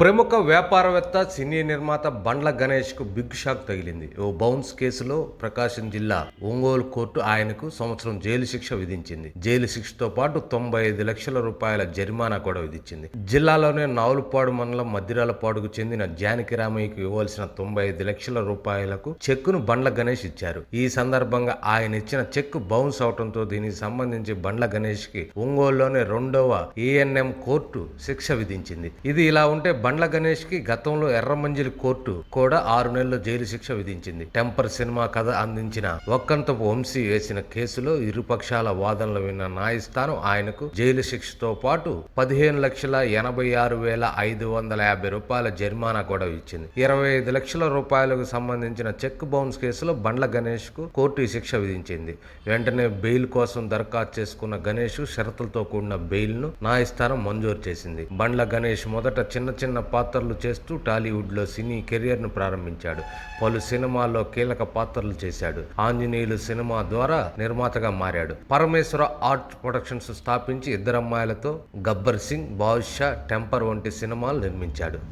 ప్రముఖ వ్యాపారవేత్త సినీ నిర్మాత బండ్ల గణేష్కు బిగ్ షాక్ తగిలింది. ఓ బౌన్స్ కేసులో ప్రకాశం జిల్లా ఒంగోలు కోర్టు ఆయనకు సంవత్సరం జైలు శిక్ష విధించింది. జైలు శిక్షతో పాటు తొంభై ఐదు లక్షల రూపాయల జరిమానా కూడా విధించింది. జిల్లాలోనే నావులపాడు మండలం మద్దిరాలపాడుకు చెందిన జానకిరామయ్యకు ఇవ్వాల్సిన తొంభై ఐదు లక్షల రూపాయలకు చెక్కును బండ్ల గణేష్ ఇచ్చారు. ఈ సందర్భంగా ఆయన ఇచ్చిన చెక్ బౌన్స్ అవడంతో దీనికి సంబంధించి బండ్ల గణేష్కి రెండవ ఏఎన్ఎం కోర్టు శిక్ష విధించింది. ఇది ఇలా ఉంటే బండ్ల గణేష్కి గతంలో ఎర్రమంజిలి కోర్టు కూడా ఆరు నెలల జైలు శిక్ష విధించింది. టెంపర్ సినిమా కథ అందించిన ఒక్కంతపు వంశీ వేసిన కేసులో ఇరుపక్షాల వాదనలు విన్న న్యాయస్థానం ఆయనకు జైలు శిక్షతో పాటు పదిహేను లక్షల ఎనభై ఆరు వేల ఐదు వందల యాభై రూపాయల జరిమానా కూడా ఇచ్చింది. ఇరవై ఐదు లక్షల రూపాయలకు సంబంధించిన చెక్ బౌన్స్ కేసులో బండ్ల గణేష్కు కోర్టు ఈ శిక్ష విధించింది. వెంటనే బెయిల్ కోసం దరఖాస్తు చేసుకున్న గణేష్ షరతులతో కూడిన బెయిల్ను న్యాయస్థానం మంజూరు చేసింది. బండ్ల గణేష్ మొదట చిన్న చిన్న పాత్రలు చేస్తూ టాలీవుడ్లో సినీ కెరియర్ను ప్రారంభించాడు. పలు సినిమాల్లో కీలక పాత్రలు చేశాడు. ఆంజనేయులు సినిమా ద్వారా నిర్మాతగా మారాడు. పరమేశ్వర ఆర్ట్ ప్రొడక్షన్స్ స్థాపించి ఇద్దరమ్మాయిలతో గబ్బర్ సింగ్ బాదుషా టెంపర్ వంటి సినిమాలు నిర్మించాడు.